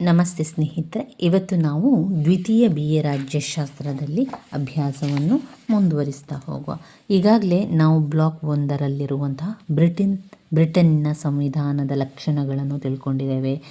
ನಮಸ್ತೆ ಸ್ನೇಹಿತರೆ, ಇವತ್ತು ನಾವು ದ್ವಿತೀಯ ಬಿ ಎ ರಾಜ್ಯಶಾಸ್ತ್ರದಲ್ಲಿ ಅಭ್ಯಾಸವನ್ನು ಮುಂದುವರಿಸ್ತಾ ಹೋಗುವ. ಈಗಾಗಲೇ ನಾವು ಬ್ಲಾಕ್ ಒಂದರಲ್ಲಿರುವಂತಹ ಬ್ರಿಟನ್, ಬ್ರಿಟನ್ನ ಸಂವಿಧಾನದ ಲಕ್ಷಣಗಳನ್ನು ತಿಳ್ಕೊಂಡಿದ್ದೇವೆ.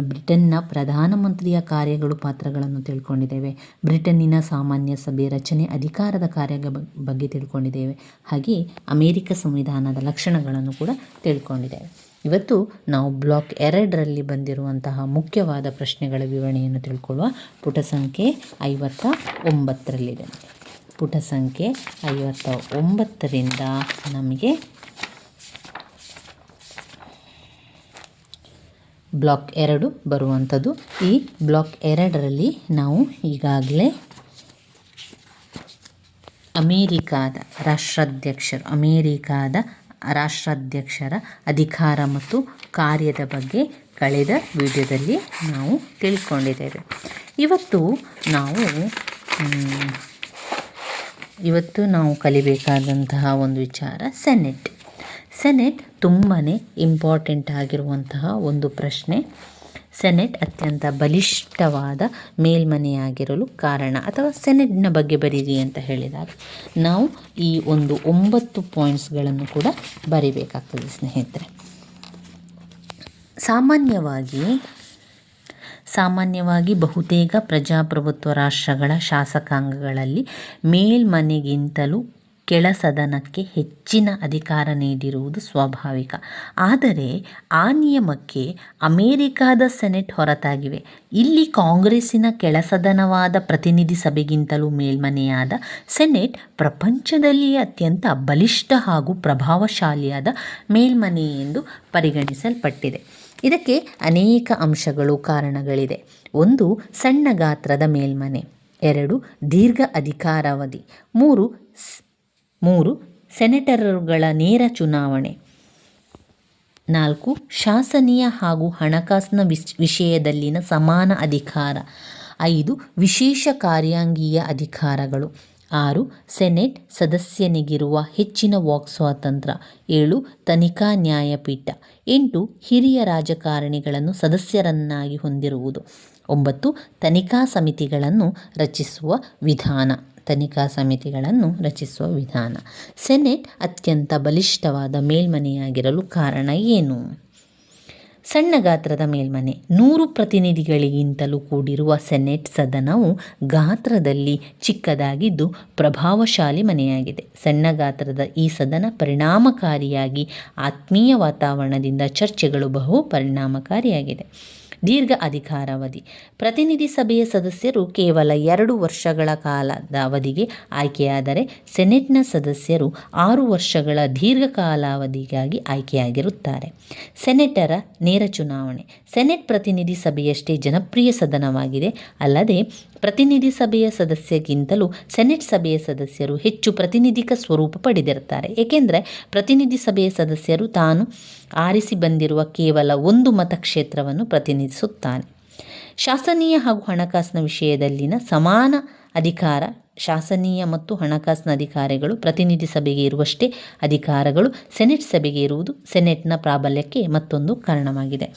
ಬ್ರಿಟನ್ನ ಪ್ರಧಾನಮಂತ್ರಿಯ ಕಾರ್ಯಗಳು ಪಾತ್ರಗಳನ್ನು ತಿಳ್ಕೊಂಡಿದ್ದೇವೆ. ಬ್ರಿಟನ್ನಿನ ಸಾಮಾನ್ಯ ಸಭೆ ರಚನೆ ಅಧಿಕಾರದ ಕಾರ್ಯ ಬಗ್ಗೆ ತಿಳ್ಕೊಂಡಿದ್ದೇವೆ. ಹಾಗೆ ಅಮೇರಿಕ ಸಂವಿಧಾನದ ಲಕ್ಷಣಗಳನ್ನು ಕೂಡ ತಿಳ್ಕೊಂಡಿದ್ದೇವೆ. ಇವತ್ತು ನಾವು ಬ್ಲಾಕ್ ಎರಡರಲ್ಲಿ ಬಂದಿರುವಂತಹ ಮುಖ್ಯವಾದ ಪ್ರಶ್ನೆಗಳ ವಿವರಣೆಯನ್ನು ತಿಳ್ಕೊಳ್ಳುವ ಪುಟ ಸಂಖ್ಯೆ ಐವತ್ತ ಒಂಬತ್ತರಲ್ಲಿದೆ. ಪುಟ ಸಂಖ್ಯೆ ಐವತ್ತ ಒಂಬತ್ತರಿಂದ ನಮಗೆ ಬ್ಲಾಕ್ ಎರಡು ಬರುವಂಥದ್ದು. ಈ ಬ್ಲಾಕ್ ಎರಡರಲ್ಲಿ ನಾವು ಈಗಾಗಲೇ ಅಮೇರಿಕಾದ ರಾಷ್ಟ್ರಾಧ್ಯಕ್ಷರು, ಅಮೇರಿಕಾದ ರಾಷ್ಟ್ರಾಧ್ಯಕ್ಷರ ಅಧಿಕಾರ ಮತ್ತು ಕಾರ್ಯದ ಬಗ್ಗೆ ಕಳೆದ ವಿಡಿಯೋದಲ್ಲಿ ನಾವು ತಿಳ್ಕೊಂಡಿದ್ದೇವೆ. ಇವತ್ತು ನಾವು ಇವತ್ತು ನಾವು ಕಲಿಬೇಕಾದಂತಹ ಒಂದು ವಿಚಾರ ಸೆನೆಟ್. ಸೆನೆಟ್ ತುಂಬಾ ಇಂಪಾರ್ಟೆಂಟ್ ಆಗಿರುವಂತಹ ಒಂದು ಪ್ರಶ್ನೆ. ಸೆನೆಟ್ ಅತ್ಯಂತ ಬಲಿಷ್ಠವಾದ ಮೇಲ್ಮನೆಯಾಗಿರಲು ಕಾರಣ ಅಥವಾ ಸೆನೆಟ್ನ ಬಗ್ಗೆ ಬರೀರಿ ಅಂತ ಹೇಳಿದಾಗ ನಾವು ಈ ಒಂದು ಒಂಬತ್ತು ಪಾಯಿಂಟ್ಸ್ಗಳನ್ನು ಕೂಡ ಬರಿಬೇಕಾಗ್ತದೆ ಸ್ನೇಹಿತರೆ. ಸಾಮಾನ್ಯವಾಗಿ ಸಾಮಾನ್ಯವಾಗಿ ಬಹುತೇಕ ಪ್ರಜಾಪ್ರಭುತ್ವ ರಾಷ್ಟ್ರಗಳ ಶಾಸಕಾಂಗಗಳಲ್ಲಿ ಮೇಲ್ಮನೆಗಿಂತಲೂ ಕೆಳ ಸದನಕ್ಕೆ ಹೆಚ್ಚಿನ ಅಧಿಕಾರ ನೀಡಿರುವುದು ಸ್ವಾಭಾವಿಕ. ಆದರೆ, ಆ ನಿಯಮಕ್ಕೆ ಅಮೇರಿಕಾದ ಸೆನೆಟ್ ಹೊರತಾಗಿವೆ. ಇಲ್ಲಿ ಕಾಂಗ್ರೆಸ್ಸಿನ ಕೆಳಸದನವಾದ ಪ್ರತಿನಿಧಿ ಸಭೆಗಿಂತಲೂ ಮೇಲ್ಮನೆಯಾದ ಸೆನೆಟ್ ಪ್ರಪಂಚದಲ್ಲಿಯೇ ಅತ್ಯಂತ ಬಲಿಷ್ಠ ಹಾಗೂ ಪ್ರಭಾವಶಾಲಿಯಾದ ಮೇಲ್ಮನೆ ಎಂದು ಪರಿಗಣಿಸಲ್ಪಟ್ಟಿದೆ. ಇದಕ್ಕೆ ಅನೇಕ ಅಂಶಗಳು ಕಾರಣಗಳಿದೆ ಒಂದು, ಸಣ್ಣ ಗಾತ್ರದ ಮೇಲ್ಮನೆ. ಎರಡು, ದೀರ್ಘ ಅಧಿಕಾರಾವಧಿ. ಮೂರು ಮೂರು, ಸೆನೆಟರ್ಗಳ ನೇರ ಚುನಾವಣೆ. ನಾಲ್ಕು, ಶಾಸನೀಯ ಹಾಗೂ ಹಣಕಾಸಿನ ವಿಶ್ ವಿಷಯದಲ್ಲಿನ ಸಮಾನ ಅಧಿಕಾರ. ಐದು, ವಿಶೇಷ ಕಾರ್ಯಾಂಗೀಯ ಅಧಿಕಾರಗಳು. ಆರು, ಸೆನೆಟ್ ಸದಸ್ಯನಿಗಿರುವ ಹೆಚ್ಚಿನ ವಾಕ್ ಸ್ವಾತಂತ್ರ್ಯ ಏಳು, ತನಿಖಾ ನ್ಯಾಯಪೀಠ. ಎಂಟು, ಹಿರಿಯ ರಾಜಕಾರಣಿಗಳನ್ನು ಸದಸ್ಯರನ್ನಾಗಿ ಹೊಂದಿರುವುದು. ಒಂಬತ್ತು, ತನಿಖಾ ಸಮಿತಿಗಳನ್ನು ರಚಿಸುವ ವಿಧಾನ. ತನಿಖಾ ಸಮಿತಿಗಳನ್ನು ರಚಿಸುವ ವಿಧಾನ. ಸೆನೆಟ್ ಅತ್ಯಂತ ಬಲಿಷ್ಠವಾದ ಮೇಲ್ಮನೆಯಾಗಿರಲು ಕಾರಣ ಏನು? ಸಣ್ಣ ಗಾತ್ರದ ಮೇಲ್ಮನೆ. ನೂರು ಪ್ರತಿನಿಧಿಗಳಿಗಿಂತಲೂ ಕೂಡಿರುವ ಸೆನೆಟ್ ಸದನವು ಗಾತ್ರದಲ್ಲಿ ಚಿಕ್ಕದಾಗಿದ್ದು ಪ್ರಭಾವಶಾಲಿ ಮನೆಯಾಗಿದೆ. ಸಣ್ಣ ಗಾತ್ರದ ಈ ಸದನ ಪರಿಣಾಮಕಾರಿಯಾಗಿ ಆತ್ಮೀಯ ವಾತಾವರಣದಿಂದ ಚರ್ಚೆಗಳು ಬಹು ಪರಿಣಾಮಕಾರಿಯಾಗಿದೆ ದೀರ್ಘ ಅಧಿಕಾರಾವಧಿ. ಪ್ರತಿನಿಧಿ ಸಭೆಯ ಸದಸ್ಯರು ಕೇವಲ ಎರಡು ವರ್ಷಗಳ ಕಾಲದ ಅವಧಿಗೆ ಆಯ್ಕೆಯಾದರೆ ಸೆನೆಟ್ನ ಸದಸ್ಯರು ಆರು ವರ್ಷಗಳ ದೀರ್ಘ ಕಾಲಾವಧಿಗಾಗಿ ಆಯ್ಕೆಯಾಗಿರುತ್ತಾರೆ. ಸೆನೆಟರ ನೇರ ಚುನಾವಣೆ. ಸೆನೆಟ್ ಪ್ರತಿನಿಧಿ ಸಭೆಯಷ್ಟೇ ಜನಪ್ರಿಯ ಸದನವಾಗಿದೆ. ಅಲ್ಲದೆ ಪ್ರತಿನಿಧಿ ಸಭೆಯ ಸದಸ್ಯಗಿಂತಲೂ ಸೆನೆಟ್ ಸಭೆಯ ಸದಸ್ಯರು ಹೆಚ್ಚು ಪ್ರತಿನಿಧಿಕ ಸ್ವರೂಪ ಪಡೆದಿರುತ್ತಾರೆ. ಏಕೆಂದರೆ ಪ್ರತಿನಿಧಿ ಸಭೆಯ ಸದಸ್ಯರು ತಾನು ಆರಿಸಿ ಬಂದಿರುವ ಕೇವಲ ಒಂದು ಮತಕ್ಷೇತ್ರವನ್ನು ಪ್ರತಿನಿಧಿಸುತ್ತಾನೆ ಶಾಸನೀಯ ಹಾಗೂ ಹಣಕಾಸಿನ ವಿಷಯದಲ್ಲಿನ ಸಮಾನ ಅಧಿಕಾರ, ಶಾಸನೀಯ ಮತ್ತು ಹಣಕಾಸಿನ ಅಧಿಕಾರಿಗಳು ಪ್ರತಿನಿಧಿ ಸಭೆಗೆ ಇರುವಷ್ಟೇ ಅಧಿಕಾರಗಳು ಸೆನೆಟ್ ಸಭೆಗೆ ಇರುವುದು ಸೆನೆಟ್ನ ಪ್ರಾಬಲ್ಯಕ್ಕೆ ಮತ್ತೊಂದು ಕಾರಣವಾಗಿದೆ.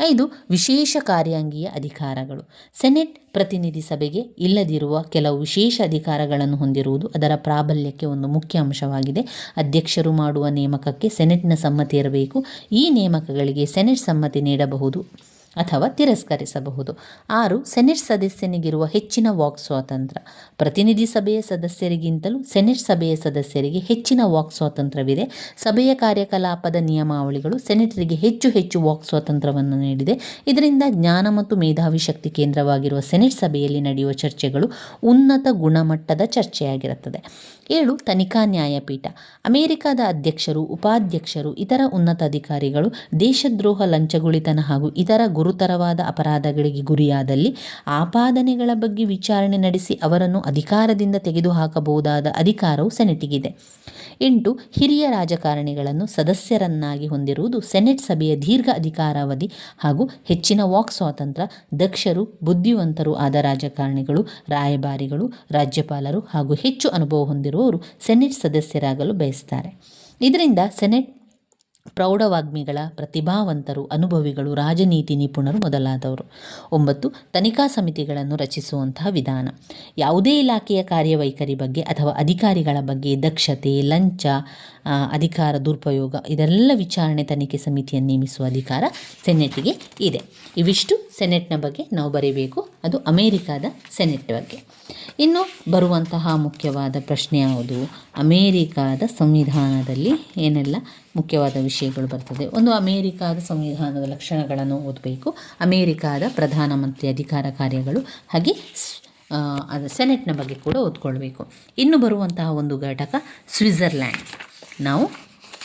ಐದು, ವಿಶೇಷ ಕಾರ್ಯಾಂಗೀಯ ಅಧಿಕಾರಗಳು. ಸೆನೆಟ್ ಪ್ರತಿನಿಧಿ ಸಭೆಗೆ ಇಲ್ಲದಿರುವ ಕೆಲವು ವಿಶೇಷ ಅಧಿಕಾರಗಳನ್ನು ಹೊಂದಿರುವುದು ಅದರ ಪ್ರಾಬಲ್ಯಕ್ಕೆ ಒಂದು ಮುಖ್ಯ ಅಂಶವಾಗಿದೆ. ಅಧ್ಯಕ್ಷರು ಮಾಡುವ ನೇಮಕಕ್ಕೆ ಸೆನೆಟ್ನ ಸಮ್ಮತಿ ಇರಬೇಕು. ಈ ನೇಮಕಗಳಿಗೆ ಸೆನೆಟ್ ಸಮ್ಮತಿ ನೀಡಬಹುದು. ಅಥವಾ ತಿರಸ್ಕರಿಸಬಹುದು. ಆರು, ಸೆನೆಟ್ ಸದಸ್ಯನಿಗಿರುವ ಹೆಚ್ಚಿನ ವಾಕ್ ಸ್ವಾತಂತ್ರ್ಯ ಪ್ರತಿನಿಧಿ ಸಭೆಯ ಸದಸ್ಯರಿಗಿಂತಲೂ ಸೆನೆಟ್ ಸಭೆಯ ಸದಸ್ಯರಿಗೆ ಹೆಚ್ಚಿನ ವಾಕ್ ಸ್ವಾತಂತ್ರ್ಯವಿದೆ. ಸಭೆಯ ಕಾರ್ಯಕಲಾಪದ ನಿಯಮಾವಳಿಗಳು ಸೆನೆಟರಿಗೆ ಹೆಚ್ಚು ಹೆಚ್ಚು ವಾಕ್ ಸ್ವಾತಂತ್ರ್ಯವನ್ನು ನೀಡಿದೆ. ಇದರಿಂದ ಜ್ಞಾನ ಮತ್ತು ಮೇಧಾವಿ ಶಕ್ತಿ ಕೇಂದ್ರವಾಗಿರುವ ಸೆನೆಟ್ ಸಭೆಯಲ್ಲಿ ನಡೆಯುವ ಚರ್ಚೆಗಳು ಉನ್ನತ ಗುಣಮಟ್ಟದ ಚರ್ಚೆಯಾಗಿರುತ್ತದೆ. ಏಳು ತನಿಖಾ ನ್ಯಾಯಪೀಠ. ಅಮೆರಿಕದ ಅಧ್ಯಕ್ಷರು, ಉಪಾಧ್ಯಕ್ಷರು, ಇತರ ಉನ್ನತ ಅಧಿಕಾರಿಗಳು, ದೇಶದ್ರೋಹ, ಲಂಚಗುಳಿತನ ಹಾಗೂ ಇತರ ಗುರುತರವಾದ ಅಪರಾಧಗಳಿಗೆ ಗುರಿಯಾದಲ್ಲಿ ಆಪಾದನೆಗಳ ಬಗ್ಗೆ ವಿಚಾರಣೆ ನಡೆಸಿ ಅವರನ್ನು ಅಧಿಕಾರದಿಂದ ತೆಗೆದುಹಾಕಬಹುದಾದ ಅಧಿಕಾರವು ಸೆನೆಟಿಗಿದೆ. ಎಂಟು, ಹಿರಿಯ ರಾಜಕಾರಣಿಗಳನ್ನು ಸದಸ್ಯರನ್ನಾಗಿ ಹೊಂದಿರುವುದು ಸೆನೆಟ್ ಸಭೆಯ ದೀರ್ಘ ಅಧಿಕಾರಾವಧಿ ಹಾಗೂ ಹೆಚ್ಚಿನ ವಾಕ್ ಸ್ವಾತಂತ್ರ್ಯ, ದಕ್ಷರು, ಬುದ್ಧಿವಂತರು ಆದ ರಾಜಕಾರಣಿಗಳು, ರಾಯಭಾರಿಗಳು, ರಾಜ್ಯಪಾಲರು ಹಾಗೂ ಹೆಚ್ಚು ಅನುಭವ ಹೊಂದಿರುವವರು ಸೆನೆಟ್ ಸದಸ್ಯರಾಗಲು ಬಯಸ್ತಾರೆ. ಇದರಿಂದ ಸೆನೆಟ್ ಪ್ರೌಢವಾಗ್ಮಿಗಳ ಪ್ರತಿಭಾವಂತರು, ಅನುಭವಿಗಳು, ರಾಜನೀತಿ ನಿಪುಣರು ಮೊದಲಾದವರು. ಒಂಬತ್ತು, ತನಿಖಾ ಸಮಿತಿಗಳನ್ನು ರಚಿಸುವಂತಹ ವಿಧಾನ. ಯಾವುದೇ ಇಲಾಖೆಯ ಕಾರ್ಯವೈಖರಿ ಬಗ್ಗೆ ಅಥವಾ ಅಧಿಕಾರಿಗಳ ಬಗ್ಗೆ ದಕ್ಷತೆ, ಲಂಚ ಅಧಿಕಾರ, ದುರುಪಯೋಗ ಇದೆಲ್ಲ ವಿಚಾರಣೆ ತನಿಖೆ ಸಮಿತಿಯನ್ನು ನೇಮಿಸುವ ಅಧಿಕಾರ ಸೆನೆಟ್ಗೆ ಇದೆ. ಇವಿಷ್ಟು ಸೆನೆಟ್ನ ಬಗ್ಗೆ ನಾವು ಬರೀಬೇಕು. ಅದು ಅಮೇರಿಕಾದ ಸೆನೆಟ್ ಬಗ್ಗೆ. ಇನ್ನು ಬರುವಂತಹ ಮುಖ್ಯವಾದ ಪ್ರಶ್ನೆ ಯಾವುದು? ಅಮೇರಿಕಾದ ಸಂವಿಧಾನದಲ್ಲಿ ಏನೆಲ್ಲ ಮುಖ್ಯವಾದ ವಿಷಯಗಳು ಬರ್ತದೆ. ಒಂದು ಅಮೇರಿಕಾದ ಸಂವಿಧಾನದ ಲಕ್ಷಣಗಳನ್ನು ಓದಬೇಕು. ಅಮೇರಿಕಾದ ಪ್ರಧಾನಮಂತ್ರಿ ಅಧಿಕಾರ ಕಾರ್ಯಗಳು ಹಾಗೆ ಅದು ಸೆನೆಟ್ನ ಬಗ್ಗೆ ಕೂಡ ಓದ್ಕೊಳ್ಬೇಕು. ಇನ್ನು ಬರುವಂತಹ ಒಂದು ಘಟಕ ಸ್ವಿಟ್ಜರ್ಲ್ಯಾಂಡ್. ನಾವು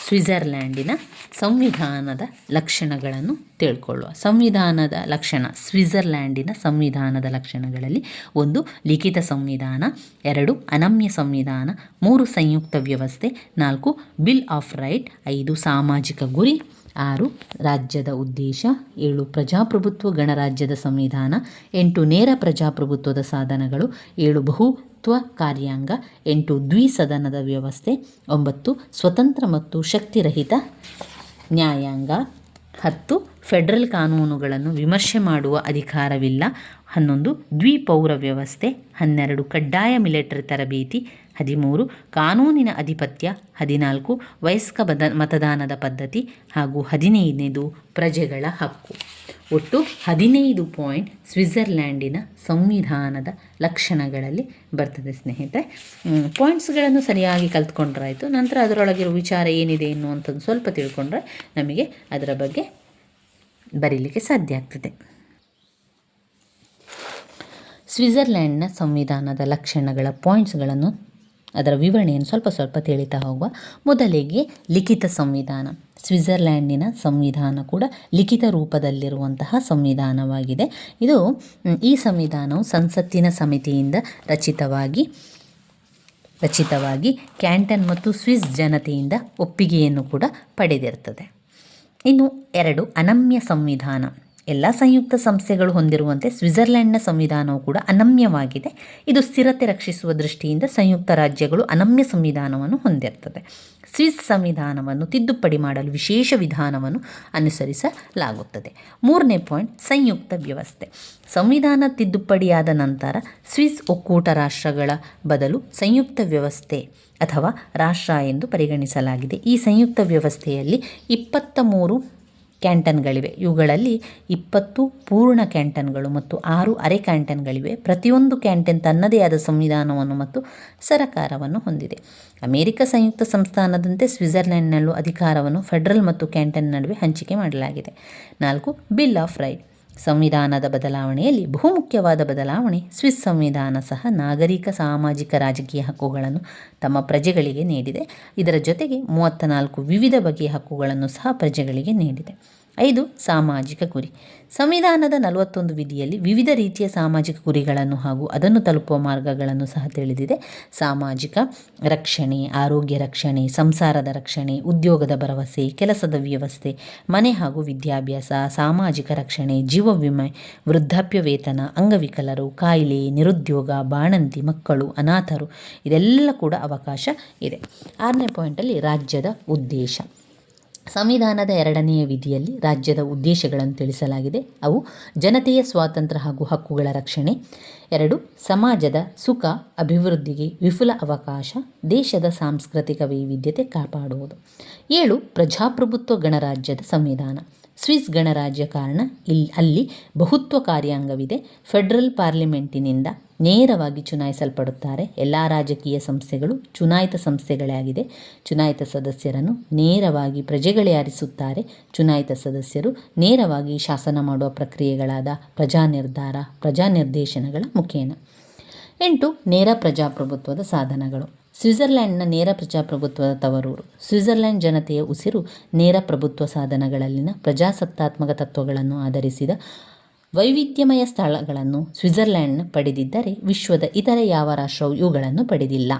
ಸ್ವಿಟ್ಜರ್ಲ್ಯಾಂಡಿನ ಸಂವಿಧಾನದ ಲಕ್ಷಣಗಳನ್ನು ತಿಳ್ಕೊಳ್ಳುವ. ಸಂವಿಧಾನದ ಲಕ್ಷಣ, ಸ್ವಿಟ್ಜರ್ಲ್ಯಾಂಡಿನ ಸಂವಿಧಾನದ ಲಕ್ಷಣಗಳಲ್ಲಿ ಒಂದು ಲಿಖಿತ ಸಂವಿಧಾನ, ಎರಡು ಅನಮ್ಯ ಸಂವಿಧಾನ, ಮೂರು ಸಂಯುಕ್ತ ವ್ಯವಸ್ಥೆ, ನಾಲ್ಕು ಬಿಲ್ ಆಫ್ ರೈಟ್, ಐದು ಸಾಮಾಜಿಕ ಗುರಿ, ಆರು ರಾಜ್ಯದ ಉದ್ದೇಶ, ಏಳು ಪ್ರಜಾಪ್ರಭುತ್ವ, ಗಣರಾಜ್ಯದ ಸಂವಿಧಾನ, ಎಂಟು ನೇರ ಪ್ರಜಾಪ್ರಭುತ್ವದ ಸಾಧನಗಳು, ಏಳು ಬಹುತ್ವ ಕಾರ್ಯಾಂಗ ಎಂಟು ದ್ವಿಸದನದ ವ್ಯವಸ್ಥೆ, ಒಂಬತ್ತು ಸ್ವತಂತ್ರ ಮತ್ತು ಶಕ್ತಿರಹಿತ ನ್ಯಾಯಾಂಗ, ಹತ್ತು ಫೆಡರಲ್ ಕಾನೂನುಗಳನ್ನು ವಿಮರ್ಶೆ ಮಾಡುವ ಅಧಿಕಾರವಿಲ್ಲ, ಹನ್ನೊಂದು ದ್ವಿಪೌರ ವ್ಯವಸ್ಥೆ, ಹನ್ನೆರಡು ಕಡ್ಡಾಯ ಮಿಲಿಟರಿ ತರಬೇತಿ, ಹದಿಮೂರು ಕಾನೂನಿನ ಅಧಿಪತ್ಯ, ಹದಿನಾಲ್ಕು ವಯಸ್ಕ ಬದ ಮತದಾನದ ಪದ್ಧತಿ ಹಾಗೂ ಹದಿನೈದನೇದು ಪ್ರಜೆಗಳ ಹಕ್ಕು. ಒಟ್ಟು ಹದಿನೈದು ಪಾಯಿಂಟ್ ಸ್ವಿಟ್ಜರ್ಲ್ಯಾಂಡಿನ ಸಂವಿಧಾನದ ಲಕ್ಷಣಗಳಲ್ಲಿ ಬರ್ತದೆ ಸ್ನೇಹಿತರೆ. ಪಾಯಿಂಟ್ಸ್ಗಳನ್ನು ಸರಿಯಾಗಿ ಕಲ್ತ್ಕೊಂಡ್ರಾಯಿತು. ನಂತರ ಅದರೊಳಗಿರೋ ವಿಚಾರ ಏನಿದೆ ಎನ್ನುವಂಥದ್ದು ಸ್ವಲ್ಪ ತಿಳ್ಕೊಂಡ್ರೆ ನಮಗೆ ಅದರ ಬಗ್ಗೆ ಬರೀಲಿಕ್ಕೆ ಸಾಧ್ಯ ಆಗ್ತದೆ. ಸ್ವಿಟ್ಜರ್ಲ್ಯಾಂಡ್ನ ಸಂವಿಧಾನದ ಲಕ್ಷಣಗಳ ಪಾಯಿಂಟ್ಸ್ಗಳನ್ನು ಅದರ ವಿವರಣೆಯನ್ನು ಸ್ವಲ್ಪ ಸ್ವಲ್ಪ ತಿಳಿತಾ ಹೋಗುವ ಮೊದಲಿಗೆ ಲಿಖಿತ ಸಂವಿಧಾನ. ಸ್ವಿಟ್ಜರ್ಲ್ಯಾಂಡಿನ ಸಂವಿಧಾನ ಕೂಡ ಲಿಖಿತ ರೂಪದಲ್ಲಿರುವಂತಹ ಸಂವಿಧಾನವಾಗಿದೆ. ಇದು ಈ ಸಂವಿಧಾನವು ಸಂಸತ್ತಿನ ಸಮಿತಿಯಿಂದ ರಚಿತವಾಗಿ ರಚಿತವಾಗಿ ಕ್ಯಾಂಟನ್ ಮತ್ತು ಸ್ವಿಸ್ ಜನತೆಯಿಂದ ಒಪ್ಪಿಗೆಯನ್ನು ಕೂಡ ಪಡೆದಿರ್ತದೆ. ಇನ್ನು ಎರಡು, ಅನಮ್ಯ ಸಂವಿಧಾನ. ಎಲ್ಲ ಸಂಯುಕ್ತ ಸಂಸ್ಥೆಗಳು ಹೊಂದಿರುವಂತೆ ಸ್ವಿಟ್ಜರ್ಲೆಂಡ್ನ ಸಂವಿಧಾನವು ಕೂಡ ಅನಮ್ಯವಾಗಿದೆ. ಇದು ಸ್ಥಿರತೆ ರಕ್ಷಿಸುವ ದೃಷ್ಟಿಯಿಂದ ಸಂಯುಕ್ತ ರಾಜ್ಯಗಳು ಅನಮ್ಯ ಸಂವಿಧಾನವನ್ನು ಹೊಂದಿರ್ತದೆ. ಸ್ವಿಸ್ ಸಂವಿಧಾನವನ್ನು ತಿದ್ದುಪಡಿ ಮಾಡಲು ವಿಶೇಷ ವಿಧಾನವನ್ನು ಅನುಸರಿಸಲಾಗುತ್ತದೆ. ಮೂರನೇ ಪಾಯಿಂಟ್, ಸಂಯುಕ್ತ ವ್ಯವಸ್ಥೆ. ಸಂವಿಧಾನ ತಿದ್ದುಪಡಿಯಾದ ನಂತರ ಸ್ವಿಸ್ ಒಕ್ಕೂಟ ರಾಷ್ಟ್ರಗಳ ಬದಲು ಸಂಯುಕ್ತ ವ್ಯವಸ್ಥೆ ಅಥವಾ ರಾಷ್ಟ್ರ ಎಂದು ಪರಿಗಣಿಸಲಾಗಿದೆ. ಈ ಸಂಯುಕ್ತ ವ್ಯವಸ್ಥೆಯಲ್ಲಿ ಇಪ್ಪತ್ತ ಮೂರು ಕ್ಯಾಂಟನ್ಗಳಿವೆ. ಇವುಗಳಲ್ಲಿ ಇಪ್ಪತ್ತು ಪೂರ್ಣ ಕ್ಯಾಂಟನ್ಗಳು ಮತ್ತು ಆರು ಅರೆ ಕ್ಯಾಂಟನ್ಗಳಿವೆ. ಪ್ರತಿಯೊಂದು ಕ್ಯಾಂಟನ್ ತನ್ನದೇ ಆದ ಸಂವಿಧಾನವನ್ನು ಮತ್ತು ಸರಕಾರವನ್ನು ಹೊಂದಿದೆ. ಅಮೆರಿಕ ಸಂಯುಕ್ತ ಸಂಸ್ಥಾನದಂತೆ ಸ್ವಿಟ್ಜರ್ಲೆಂಡ್ನಲ್ಲೂ ಅಧಿಕಾರವನ್ನು ಫೆಡರಲ್ ಮತ್ತು ಕ್ಯಾಂಟನ್ ನಡುವೆ ಹಂಚಿಕೆ ಮಾಡಲಾಗಿದೆ. ನಾಲ್ಕು, ಬಿಲ್ ಆಫ್ ರೈಟ್. ಸಂವಿಧಾನದ ಬದಲಾವಣೆಯಲ್ಲಿ ಬಹುಮುಖ್ಯವಾದ ಬದಲಾವಣೆ ಸ್ವಿಸ್ ಸಂವಿಧಾನ ಸಹ ನಾಗರಿಕ ಸಾಮಾಜಿಕ ರಾಜಕೀಯ ಹಕ್ಕುಗಳನ್ನು ತಮ್ಮ ಪ್ರಜೆಗಳಿಗೆ ನೀಡಿದೆ. ಇದರ ಜೊತೆಗೆ ಮೂವತ್ತ ನಾಲ್ಕು ವಿವಿಧ ಬಗೆಯ ಹಕ್ಕುಗಳನ್ನು ಸಹ ಪ್ರಜೆಗಳಿಗೆ ನೀಡಿದೆ. ಐದು, ಸಾಮಾಜಿಕ ಗುರಿ. ಸಂವಿಧಾನದ ನಲವತ್ತೊಂದು ವಿಧಿಯಲ್ಲಿ ವಿವಿಧ ರೀತಿಯ ಸಾಮಾಜಿಕ ಗುರಿಗಳನ್ನು ಹಾಗೂ ಅದನ್ನು ತಲುಪುವ ಮಾರ್ಗಗಳನ್ನು ಸಹ ತಿಳಿದಿದೆ. ಸಾಮಾಜಿಕ ರಕ್ಷಣೆ, ಆರೋಗ್ಯ ರಕ್ಷಣೆ, ಸಂಸಾರದ ರಕ್ಷಣೆ, ಉದ್ಯೋಗದ ಭರವಸೆ, ಕೆಲಸದ ವ್ಯವಸ್ಥೆ, ಮನೆ ಹಾಗೂ ವಿದ್ಯಾಭ್ಯಾಸ, ಸಾಮಾಜಿಕ ರಕ್ಷಣೆ, ಜೀವ ವಿಮೆ, ವೃದ್ಧಾಪ್ಯ ವೇತನ, ಅಂಗವಿಕಲರು, ಕಾಯಿಲೆ, ನಿರುದ್ಯೋಗ, ಬಾಣಂತಿ, ಮಕ್ಕಳು, ಅನಾಥರು, ಇದೆಲ್ಲ ಕೂಡ ಅವಕಾಶ ಇದೆ. ಆರನೇ ಪಾಯಿಂಟಲ್ಲಿ ರಾಜ್ಯದ ಉದ್ದೇಶ. ಸಂವಿಧಾನದ ಎರಡನೆಯ ವಿಧಿಯಲ್ಲಿ ರಾಜ್ಯದ ಉದ್ದೇಶಗಳನ್ನು ತಿಳಿಸಲಾಗಿದೆ. ಅವು ಜನತೆಯ ಸ್ವಾತಂತ್ರ್ಯ ಹಾಗೂ ಹಕ್ಕುಗಳ ರಕ್ಷಣೆ. ಎರಡು, ಸಮಾಜದ ಸುಖ, ಅಭಿವೃದ್ಧಿಗೆ ವಿಫುಲ ಅವಕಾಶ, ದೇಶದ ಸಾಂಸ್ಕೃತಿಕ ವೈವಿಧ್ಯತೆ ಕಾಪಾಡುವುದು. ಏಳು, ಪ್ರಜಾಪ್ರಭುತ್ವ ಗಣರಾಜ್ಯದ ಸಂವಿಧಾನ. ಸ್ವಿಸ್ ಗಣರಾಜ್ಯ ಕಾರಣ ಇಲ್ಲಿ ಅಲ್ಲಿ ಬಹುತ್ವ ಕಾರ್ಯಾಂಗವಿದೆ. ಫೆಡರಲ್ ಪಾರ್ಲಿಮೆಂಟಿನಿಂದ ನೇರವಾಗಿ ಚುನಾಯಿಸಲ್ಪಡುತ್ತಾರೆ. ಎಲ್ಲ ರಾಜಕೀಯ ಸಂಸ್ಥೆಗಳು ಚುನಾಯಿತ ಸಂಸ್ಥೆಗಳೇ ಆಗಿದೆ. ಚುನಾಯಿತ ಸದಸ್ಯರನ್ನು ನೇರವಾಗಿ ಪ್ರಜೆಗಳೇ ಆರಿಸುತ್ತಾರೆ ಚುನಾಯಿತ ಸದಸ್ಯರು ನೇರವಾಗಿ ಶಾಸನ ಮಾಡುವ ಪ್ರಕ್ರಿಯೆಗಳಾದ ಪ್ರಜಾ ನಿರ್ಧಾರ ಪ್ರಜಾ ನಿರ್ದೇಶನಗಳ ಮುಖೇನ. ಎಂಟು, ನೇರ ಪ್ರಜಾಪ್ರಭುತ್ವದ ಸಾಧನಗಳು. ಸ್ವಿಟ್ಜರ್ಲ್ಯಾಂಡ್ನ ನೇರ ಪ್ರಜಾಪ್ರಭುತ್ವದ ತವರೂರು. ಸ್ವಿಟ್ಜರ್ಲ್ಯಾಂಡ್ ಜನತೆಯ ಉಸಿರು ನೇರ ಪ್ರಭುತ್ವ ಸಾಧನಗಳಲ್ಲಿನ ಪ್ರಜಾಸತ್ತಾತ್ಮಕ ತತ್ವಗಳನ್ನು ಆಧರಿಸಿದ ವೈವಿಧ್ಯಮಯ ಸ್ಥಳಗಳನ್ನು ಸ್ವಿಟ್ಜರ್ಲ್ಯಾಂಡ್ ಪಡೆದಿದ್ದರೆ ವಿಶ್ವದ ಇತರ ಯಾವ ರಾಷ್ಟ್ರವು ಇವುಗಳನ್ನು ಪಡೆದಿಲ್ಲ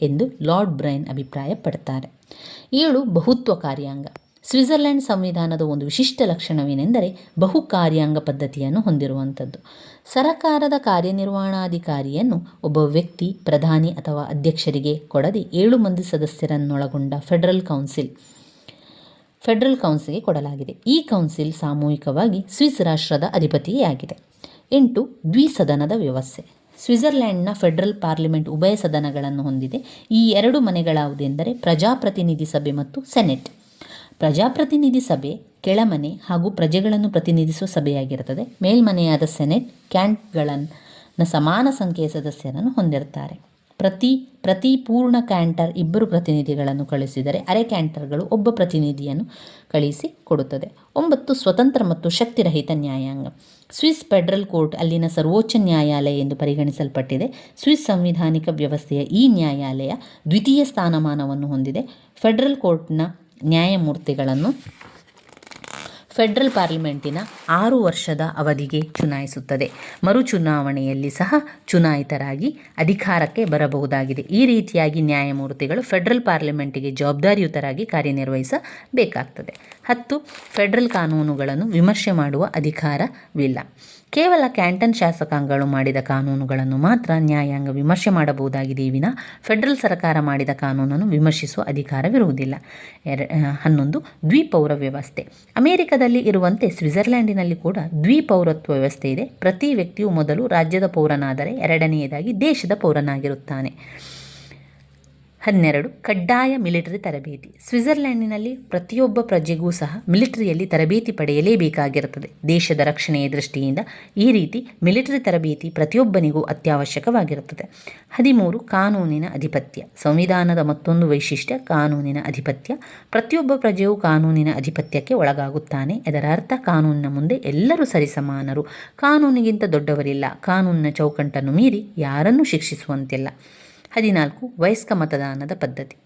ಎಂದು ಲಾರ್ಡ್ ಬ್ರೈನ್ ಅಭಿಪ್ರಾಯಪಡ್ತಾರೆ. ಏಳು ಬಹುತ್ವ ಕಾರ್ಯಾಂಗ ಸ್ವಿಟ್ಜರ್ಲ್ಯಾಂಡ್ ಸಂವಿಧಾನದ ಒಂದು ವಿಶಿಷ್ಟ ಲಕ್ಷಣವೇನೆಂದರೆ ಬಹು ಕಾರ್ಯಾಂಗ ಪದ್ಧತಿಯನ್ನು ಹೊಂದಿರುವಂಥದ್ದು. ಸರಕಾರದ ಕಾರ್ಯನಿರ್ವಹಣಾಧಿಕಾರಿಯನ್ನು ಒಬ್ಬ ವ್ಯಕ್ತಿ, ಪ್ರಧಾನಿ ಅಥವಾ ಅಧ್ಯಕ್ಷರಿಗೆ ಕೊಡದೆ ಏಳು ಮಂದಿ ಸದಸ್ಯರನ್ನೊಳಗೊಂಡ ಫೆಡರಲ್ ಕೌನ್ಸಿಲ್ ಫೆಡರಲ್ ಕೌನ್ಸಿಲ್ಗೆ ಕೊಡಲಾಗಿದೆ. ಈ ಕೌನ್ಸಿಲ್ ಸಾಮೂಹಿಕವಾಗಿ ಸ್ವಿಸ್ ರಾಷ್ಟ್ರದ ಅಧಿಪತಿಯಾಗಿದೆ ಎಂಟು, ದ್ವಿಸದನದ ವ್ಯವಸ್ಥೆ. ಸ್ವಿಟ್ಜರ್ಲ್ಯಾಂಡ್ನ ಫೆಡರಲ್ ಪಾರ್ಲಿಮೆಂಟ್ ಉಭಯ ಸದನಗಳನ್ನು ಹೊಂದಿದೆ. ಈ ಎರಡು ಮನೆಗಳಾವುದೆಂದರೆ ಪ್ರಜಾಪ್ರತಿನಿಧಿ ಸಭೆ ಮತ್ತು ಸೆನೆಟ್. ಪ್ರಜಾಪ್ರತಿನಿಧಿ ಸಭೆ ಕೆಳಮನೆ ಹಾಗೂ ಪ್ರಜೆಗಳನ್ನು ಪ್ರತಿನಿಧಿಸುವ ಸಭೆಯಾಗಿರುತ್ತದೆ. ಮೇಲ್ಮನೆಯಾದ ಸೆನೆಟ್ ಕ್ಯಾಂಟ್ಗಳನ್ನು ಸಮಾನ ಸಂಖ್ಯೆಯ ಸದಸ್ಯರನ್ನು ಹೊಂದಿರುತ್ತಾರೆ. ಪ್ರತಿ ಪ್ರತಿ ಪೂರ್ಣ ಕ್ಯಾಂಟರ್ ಇಬ್ಬರು ಪ್ರತಿನಿಧಿಗಳನ್ನು ಕಳಿಸಿದರೆ ಅರೆ ಕ್ಯಾಂಟರ್ಗಳು ಒಬ್ಬ ಪ್ರತಿನಿಧಿಯನ್ನು ಕಳಿಸಿ ಕೊಡುತ್ತದೆ. ಒಂಬತ್ತು ಸ್ವತಂತ್ರ ಮತ್ತು ಶಕ್ತಿರಹಿತ ನ್ಯಾಯಾಂಗ. ಸ್ವಿಸ್ ಫೆಡರಲ್ ಕೋರ್ಟ್ ಅಲ್ಲಿನ ಸರ್ವೋಚ್ಚ ನ್ಯಾಯಾಲಯ ಎಂದು ಪರಿಗಣಿಸಲ್ಪಟ್ಟಿದೆ. ಸ್ವಿಸ್ ಸಂವಿಧಾನಿಕ ವ್ಯವಸ್ಥೆಯ ಈ ನ್ಯಾಯಾಲಯ ದ್ವಿತೀಯ ಸ್ಥಾನಮಾನವನ್ನು ಹೊಂದಿದೆ. ಫೆಡರಲ್ ಕೋರ್ಟ್ನ ನ್ಯಾಯಮೂರ್ತಿಗಳನ್ನು ಫೆಡರಲ್ ಪಾರ್ಲಿಮೆಂಟಿನ ಆರು ವರ್ಷದ ಅವಧಿಗೆ ಚುನಾಯಿಸುತ್ತದೆ. ಮರು ಚುನಾವಣೆಯಲ್ಲಿ ಸಹ ಚುನಾಯಿತರಾಗಿ ಅಧಿಕಾರಕ್ಕೆ ಬರಬಹುದಾಗಿದೆ. ಈ ರೀತಿಯಾಗಿ ನ್ಯಾಯಮೂರ್ತಿಗಳು ಫೆಡರಲ್ ಪಾರ್ಲಿಮೆಂಟಿಗೆ ಜವಾಬ್ದಾರಿಯುತರಾಗಿ ಕಾರ್ಯನಿರ್ವಹಿಸಬೇಕಾಗ್ತದೆ. ಹತ್ತು, ಫೆಡರಲ್ ಕಾನೂನುಗಳನ್ನು ವಿಮರ್ಶೆ ಮಾಡುವ ಅಧಿಕಾರವಿಲ್ಲ. ಕೇವಲ ಕ್ಯಾಂಟನ್ ಶಾಸಕಾಂಗಗಳು ಮಾಡಿದ ಕಾನೂನುಗಳನ್ನು ಮಾತ್ರ ನ್ಯಾಯಾಂಗ ವಿಮರ್ಶೆ ಮಾಡಬಹುದಾಗಿದೆ ವಿನ ಫೆಡರಲ್ ಸರ್ಕಾರ ಮಾಡಿದ ಕಾನೂನನ್ನು ವಿಮರ್ಶಿಸುವ ಅಧಿಕಾರವಿರುವುದಿಲ್ಲ. ಎರ ಹನ್ನೊಂದು, ದ್ವಿಪೌರ ವ್ಯವಸ್ಥೆ. ಅಮೆರಿಕದಲ್ಲಿ ಇರುವಂತೆ ಸ್ವಿಟ್ಜರ್ಲ್ಯಾಂಡಿನಲ್ಲಿ ಕೂಡ ದ್ವಿಪೌರತ್ವ ವ್ಯವಸ್ಥೆ ಇದೆ. ಪ್ರತಿ ವ್ಯಕ್ತಿಯು ಮೊದಲು ರಾಜ್ಯದ ಪೌರನಾದರೆ ಎರಡನೆಯದಾಗಿ ದೇಶದ ಪೌರನಾಗಿರುತ್ತಾನೆ. ಹನ್ನೆರಡು, ಕಡ್ಡಾಯ ಮಿಲಿಟರಿ ತರಬೇತಿ. ಸ್ವಿಟ್ಜರ್ಲೆಂಡ್ನಲ್ಲಿ ಪ್ರತಿಯೊಬ್ಬ ಪ್ರಜೆಗೂ ಸಹ ಮಿಲಿಟರಿಯಲ್ಲಿ ತರಬೇತಿ ಪಡೆಯಲೇಬೇಕಾಗಿರುತ್ತದೆ. ದೇಶದ ರಕ್ಷಣೆಯ ದೃಷ್ಟಿಯಿಂದ ಈ ರೀತಿ ಮಿಲಿಟರಿ ತರಬೇತಿ ಪ್ರತಿಯೊಬ್ಬನಿಗೂ ಅತ್ಯವಶ್ಯಕವಾಗಿರುತ್ತದೆ. ಹದಿಮೂರು, ಕಾನೂನಿನ ಅಧಿಪತ್ಯ. ಸಂವಿಧಾನದ ಮತ್ತೊಂದು ವೈಶಿಷ್ಟ್ಯ, ಕಾನೂನಿನ ಅಧಿಪತ್ಯ. ಪ್ರತಿಯೊಬ್ಬ ಪ್ರಜೆಯು ಕಾನೂನಿನ ಅಧಿಪತ್ಯಕ್ಕೆ ಒಳಗಾಗುತ್ತಾನೆ. ಇದರ ಅರ್ಥ ಕಾನೂನಿನ ಮುಂದೆ ಎಲ್ಲರೂ ಸರಿಸಮಾನರು. ಕಾನೂನಿಗಿಂತ ದೊಡ್ಡವರಿಲ್ಲ. ಕಾನೂನಿನ ಚೌಕಟ್ಟನ್ನು ಮೀರಿ ಯಾರನ್ನೂ ಶಿಕ್ಷಿಸುವಂತಿಲ್ಲ. ಹದಿನಾಲ್ಕು ವಯಸ್ಕ ಮತದಾನದ ಪದ್ಧತಿ.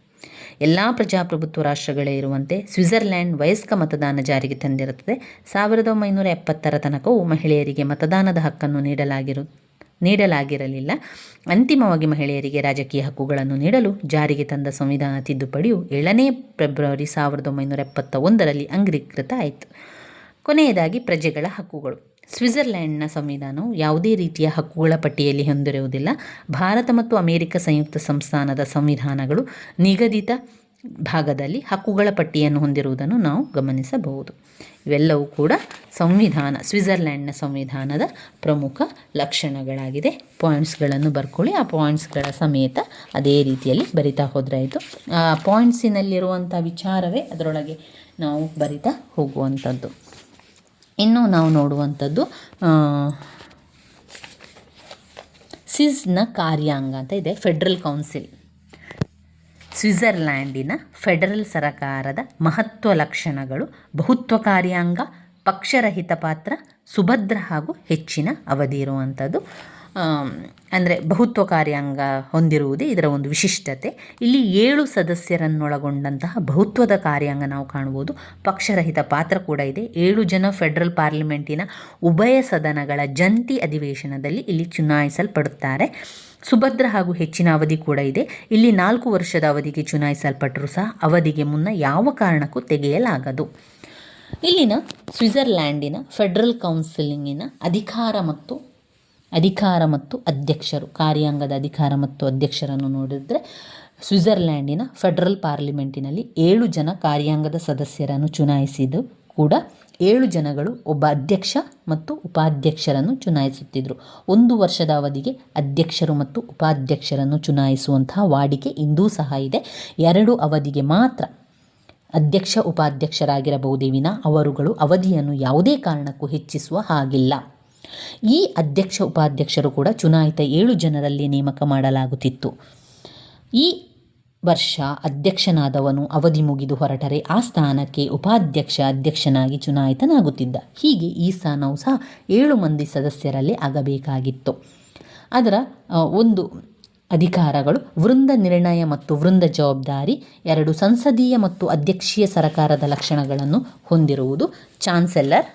ಎಲ್ಲ ಪ್ರಜಾಪ್ರಭುತ್ವ ರಾಷ್ಟ್ರಗಳೇ ಇರುವಂತೆ ಸ್ವಿಟ್ಜರ್ಲ್ಯಾಂಡ್ ವಯಸ್ಕ ಮತದಾನ ಜಾರಿಗೆ ತಂದಿರುತ್ತದೆ. ಸಾವಿರದ ಒಂಬೈನೂರ ಎಪ್ಪತ್ತರ ತನಕವೂ ಮಹಿಳೆಯರಿಗೆ ಮತದಾನದ ಹಕ್ಕನ್ನು ನೀಡಲಾಗಿರು, ನೀಡಲಾಗಿರಲಿಲ್ಲ. ಅಂತಿಮವಾಗಿ ಮಹಿಳೆಯರಿಗೆ ರಾಜಕೀಯ ಹಕ್ಕುಗಳನ್ನು ನೀಡಲು ಜಾರಿಗೆ ತಂದ ಸಂವಿಧಾನ ತಿದ್ದುಪಡಿಯು ಏಳನೇ ಫೆಬ್ರವರಿ ಸಾವಿರದ ಒಂಬೈನೂರ ಎಪ್ಪತ್ತ ಒಂದರಲ್ಲಿ ಅಂಗೀಕೃತ ಆಯಿತು. ಕೊನೆಯದಾಗಿ ಪ್ರಜೆಗಳ ಹಕ್ಕುಗಳು. ಸ್ವಿಟ್ಜರ್ಲ್ಯಾಂಡ್ನ ಸಂವಿಧಾನವು ಯಾವುದೇ ರೀತಿಯ ಹಕ್ಕುಗಳ ಪಟ್ಟಿಯಲ್ಲಿ ಹೊಂದಿರುವುದಿಲ್ಲ. ಭಾರತ ಮತ್ತು ಅಮೆರಿಕ ಸಂಯುಕ್ತ ಸಂಸ್ಥಾನದ ಸಂವಿಧಾನಗಳು ನಿಗದಿತ ಭಾಗದಲ್ಲಿ ಹಕ್ಕುಗಳ ಪಟ್ಟಿಯನ್ನು ಹೊಂದಿರುವುದನ್ನು ನಾವು ಗಮನಿಸಬಹುದು. ಇವೆಲ್ಲವೂ ಕೂಡ ಸಂವಿಧಾನ, ಸ್ವಿಟ್ಜರ್ಲ್ಯಾಂಡ್ನ ಸಂವಿಧಾನದ ಪ್ರಮುಖ ಲಕ್ಷಣಗಳಾಗಿದೆ. ಪಾಯಿಂಟ್ಸ್ಗಳನ್ನು ಬರ್ಕೊಳ್ಳಿ. ಆ ಪಾಯಿಂಟ್ಸ್ಗಳ ಸಮೇತ ಅದೇ ರೀತಿಯಲ್ಲಿ ಬರಿತಾ ಹೋದ್ರಾಯಿತು. ಆ ಪಾಯಿಂಟ್ಸಿನಲ್ಲಿರುವಂಥ ವಿಚಾರವೇ ಅದರೊಳಗೆ ನಾವು ಬರಿತಾ ಹೋಗುವಂಥದ್ದು. ಇನ್ನು ನಾವು ನೋಡುವಂಥದ್ದು ಸಿಸ್ನ ಕಾರ್ಯಾಂಗ ಅಂತ ಇದೆ, ಫೆಡರಲ್ ಕೌನ್ಸಿಲ್. ಸ್ವಿಟ್ಜರ್ಲ್ಯಾಂಡಿನ ಫೆಡರಲ್ ಸರಕಾರದ ಮಹತ್ವ ಲಕ್ಷಣಗಳು, ಬಹುತ್ವ ಕಾರ್ಯಾಂಗ, ಪಕ್ಷರಹಿತ ಪಾತ್ರ, ಸುಭದ್ರ ಹಾಗೂ ಹೆಚ್ಚಿನ ಅವಧಿ ಇರುವಂಥದ್ದು. ಅಂದರೆ ಬಹುತ್ವ ಕಾರ್ಯಾಂಗ ಹೊಂದಿರುವುದೇ ಇದರ ಒಂದು ವಿಶಿಷ್ಟತೆ. ಇಲ್ಲಿ ಏಳು ಸದಸ್ಯರನ್ನೊಳಗೊಂಡಂತಹ ಬಹುತ್ವದ ಕಾರ್ಯಾಂಗ ನಾವು ಕಾಣ್ಬೋದು ಪಕ್ಷರಹಿತ ಪಾತ್ರ ಕೂಡ ಇದೆ. ಏಳು ಜನ ಫೆಡರಲ್ ಪಾರ್ಲಿಮೆಂಟಿನ ಉಭಯ ಸದನಗಳ ಜಂಟಿ ಅಧಿವೇಶನದಲ್ಲಿ ಇಲ್ಲಿ ಚುನಾಯಿಸಲ್ಪಡುತ್ತಾರೆ. ಸುಭದ್ರ ಹಾಗೂ ಹೆಚ್ಚಿನ ಅವಧಿ ಕೂಡ ಇದೆ. ಇಲ್ಲಿ ನಾಲ್ಕು ವರ್ಷದ ಅವಧಿಗೆ ಚುನಾಯಿಸಲ್ಪಟ್ಟರೂ ಸಹ ಅವಧಿಗೆ ಮುನ್ನ ಯಾವ ಕಾರಣಕ್ಕೂ ತೆಗೆಯಲಾಗದು. ಇಲ್ಲಿನ ಸ್ವಿಟ್ಜರ್ಲ್ಯಾಂಡಿನ ಫೆಡರಲ್ ಕೌನ್ಸಿಲಿಂಗಿನ ಅಧಿಕಾರ ಮತ್ತು ಅಧಿಕಾರ ಮತ್ತು ಅಧ್ಯಕ್ಷರು, ಕಾರ್ಯಾಂಗದ ಅಧಿಕಾರ ಮತ್ತು ಅಧ್ಯಕ್ಷರನ್ನು ನೋಡಿದರೆ ಸ್ವಿಟ್ಜರ್ಲ್ಯಾಂಡಿನ ಫೆಡರಲ್ ಪಾರ್ಲಿಮೆಂಟಿನಲ್ಲಿ ಏಳು ಜನ ಕಾರ್ಯಾಂಗದ ಸದಸ್ಯರನ್ನು ಚುನಾಯಿಸಿದ್ದು ಕೂಡ ಏಳು ಜನಗಳು ಒಬ್ಬ ಅಧ್ಯಕ್ಷ ಮತ್ತು ಉಪಾಧ್ಯಕ್ಷರನ್ನು ಚುನಾಯಿಸುತ್ತಿದ್ದರು ಒಂದು ವರ್ಷದ ಅವಧಿಗೆ ಅಧ್ಯಕ್ಷರು ಮತ್ತು ಉಪಾಧ್ಯಕ್ಷರನ್ನು ಚುನಾಯಿಸುವಂತಹ ವಾಡಿಕೆ ಇಂದೂ ಸಹ ಇದೆ. ಎರಡು ಅವಧಿಗೆ ಮಾತ್ರ ಅಧ್ಯಕ್ಷ ಉಪಾಧ್ಯಕ್ಷರಾಗಿರಬಹುದೇ ವಿನ ಅವರುಗಳು ಅವಧಿಯನ್ನು ಯಾವುದೇ ಕಾರಣಕ್ಕೂ ಹೆಚ್ಚಿಸುವ ಹಾಗಿಲ್ಲ. ಈ ಅಧ್ಯಕ್ಷ ಉಪಾಧ್ಯಕ್ಷರು ಕೂಡ ಚುನಾಯಿತ ಏಳು ಜನರಲ್ಲಿ ನೇಮಕ ಮಾಡಲಾಗುತ್ತಿತ್ತು. ಈ ವರ್ಷ ಅಧ್ಯಕ್ಷನಾದವನು ಅವಧಿ ಮುಗಿದು ಹೊರಟರೆ, ಆ ಸ್ಥಾನಕ್ಕೆ ಉಪಾಧ್ಯಕ್ಷ ಅಧ್ಯಕ್ಷನಾಗಿ ಚುನಾಯಿತನಾಗುತ್ತಿದ್ದ. ಹೀಗೆ ಈ ಸ್ಥಾನವು ಸಹ ಏಳು ಮಂದಿ ಸದಸ್ಯರಲ್ಲಿ ಆಗಬೇಕಾಗಿತ್ತು. ಅದರ ಒಂದು ಅಧಿಕಾರಗಳು ವೃಂದ ನಿರ್ಣಯ ಮತ್ತು ವೃಂದ ಜವಾಬ್ದಾರಿ, ಎರಡು ಸಂಸದೀಯ ಮತ್ತು ಅಧ್ಯಕ್ಷೀಯ ಸರಕಾರದ ಲಕ್ಷಣಗಳನ್ನು ಹೊಂದಿರುವುದು ಚಾನ್ಸೆಲ್ಲರ್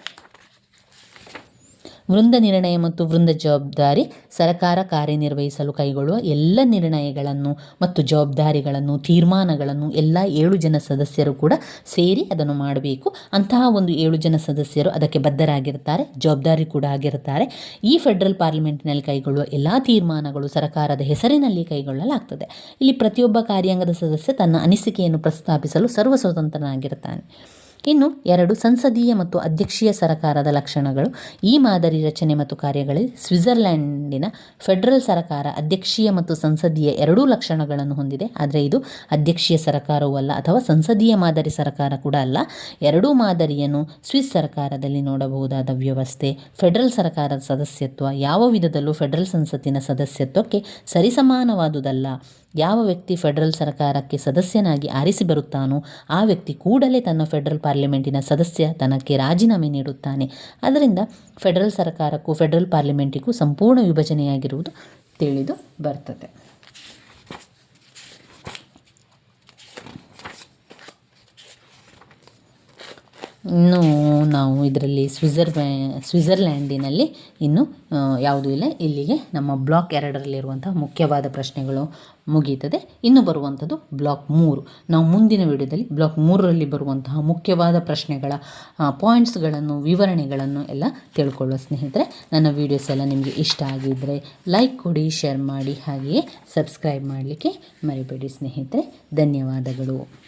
ವೃಂದ ನಿರ್ಣಯ ಮತ್ತು ವೃಂದ ಜವಾಬ್ದಾರಿ ಸರಕಾರ ಕಾರ್ಯನಿರ್ವಹಿಸಲು ಕೈಗೊಳ್ಳುವ ಎಲ್ಲ ನಿರ್ಣಯಗಳನ್ನು ಮತ್ತು ಜವಾಬ್ದಾರಿಗಳನ್ನು, ತೀರ್ಮಾನಗಳನ್ನು ಎಲ್ಲ ಏಳು ಜನ ಸದಸ್ಯರು ಕೂಡ ಸೇರಿ ಅದನ್ನು ಮಾಡಬೇಕು. ಅಂತಹ ಒಂದು ಏಳು ಜನ ಸದಸ್ಯರು ಅದಕ್ಕೆ ಬದ್ಧರಾಗಿರ್ತಾರೆ, ಜವಾಬ್ದಾರಿ ಕೂಡ ಆಗಿರ್ತಾರೆ. ಈ ಫೆಡರಲ್ ಪಾರ್ಲಿಮೆಂಟ್ನಲ್ಲಿ ಕೈಗೊಳ್ಳುವ ಎಲ್ಲ ತೀರ್ಮಾನಗಳು ಸರ್ಕಾರದ ಹೆಸರಿನಲ್ಲಿ ಕೈಗೊಳ್ಳಲಾಗ್ತದೆ. ಇಲ್ಲಿ ಪ್ರತಿಯೊಬ್ಬ ಕಾರ್ಯಾಂಗದ ಸದಸ್ಯ ತನ್ನ ಅನಿಸಿಕೆಯನ್ನು ಪ್ರಸ್ತಾಪಿಸಲು ಸರ್ವ ಸ್ವತಂತ್ರನಾಗಿರ್ತಾನೆ ಇನ್ನು ಎರಡು ಸಂಸದೀಯ ಮತ್ತು ಅಧ್ಯಕ್ಷೀಯ ಸರಕಾರದ ಲಕ್ಷಣಗಳು. ಈ ಮಾದರಿ ರಚನೆ ಮತ್ತು ಕಾರ್ಯಗಳಲ್ಲಿ ಸ್ವಿಟ್ಜರ್ಲೆಂಡಿನ ಫೆಡರಲ್ ಸರಕಾರ ಅಧ್ಯಕ್ಷೀಯ ಮತ್ತು ಸಂಸದೀಯ ಎರಡೂ ಲಕ್ಷಣಗಳನ್ನು ಹೊಂದಿದೆ. ಆದರೆ ಇದು ಅಧ್ಯಕ್ಷೀಯ ಸರಕಾರವೂ ಅಲ್ಲ ಅಥವಾ ಸಂಸದೀಯ ಮಾದರಿ ಸರ್ಕಾರ ಕೂಡ ಅಲ್ಲ. ಎರಡೂ ಮಾದರಿಯನ್ನು ಸ್ವಿಸ್ ಸರ್ಕಾರದಲ್ಲಿ ನೋಡಬಹುದಾದ ವ್ಯವಸ್ಥೆ, ಫೆಡರಲ್ ಸರ್ಕಾರದ ಸದಸ್ಯತ್ವ, ಯಾವ ವಿಧದಲ್ಲೂ ಫೆಡರಲ್ ಸಂಸತ್ತಿನ ಸದಸ್ಯತ್ವಕ್ಕೆ ಸರಿಸಮಾನವಾದುದಲ್ಲ. ಯಾವ ವ್ಯಕ್ತಿ ಫೆಡರಲ್ ಸರ್ಕಾರಕ್ಕೆ ಸದಸ್ಯನಾಗಿ ಆರಿಸಿ ಬರುತ್ತಾನೋ ಆ ವ್ಯಕ್ತಿ ಕೂಡಲೇ ತನ್ನ ಫೆಡರಲ್ ಪಾರ್ಲಿಮೆಂಟಿನ ಸದಸ್ಯತನಕ್ಕೆ ರಾಜೀನಾಮೆ ನೀಡುತ್ತಾನೆ. ಅದರಿಂದ ಫೆಡರಲ್ ಸರ್ಕಾರಕ್ಕೂ, ಫೆಡರಲ್ ಪಾರ್ಲಿಮೆಂಟಿಗೂ ಸಂಪೂರ್ಣ ವಿಭಜನೆಯಾಗಿರುವುದು ತಿಳಿದು ಬರ್ತದೆ. ಇನ್ನು ನಾವು ಇದರಲ್ಲಿ ಸ್ವಿಝರ್ ಸ್ವಿಝರ್ಲ್ಯಾಂಡಿನಲ್ಲಿ ಇನ್ನು ಯಾವುದೂ ಇಲ್ಲ. ಇಲ್ಲಿಗೆ ನಮ್ಮ ಬ್ಲಾಕ್ ಎರಡರಲ್ಲಿರುವಂಥ ಮುಖ್ಯವಾದ ಪ್ರಶ್ನೆಗಳು ಮುಗೀತದೆ. ಇನ್ನು ಬರುವಂಥದ್ದು ಬ್ಲಾಕ್ ಮೂರು. ನಾವು ಮುಂದಿನ ವಿಡಿಯೋದಲ್ಲಿ ಬ್ಲಾಕ್ ಮೂರರಲ್ಲಿ ಬರುವಂತಹ ಮುಖ್ಯವಾದ ಪ್ರಶ್ನೆಗಳ ಪಾಯಿಂಟ್ಸ್ಗಳನ್ನು, ವಿವರಣೆಗಳನ್ನು ಎಲ್ಲ ತಿಳ್ಕೊಳ್ಳೋ ಸ್ನೇಹಿತರೆ, ನನ್ನ ವೀಡಿಯೋಸ್ ಎಲ್ಲ ನಿಮಗೆ ಇಷ್ಟ ಆಗಿದ್ದರೆ ಲೈಕ್ ಕೊಡಿ, ಶೇರ್ ಮಾಡಿ, ಹಾಗೆಯೇ ಸಬ್ಸ್ಕ್ರೈಬ್ ಮಾಡಲಿಕ್ಕೆ ಮರಿಬೇಡಿ ಸ್ನೇಹಿತರೆ. ಧನ್ಯವಾದಗಳು.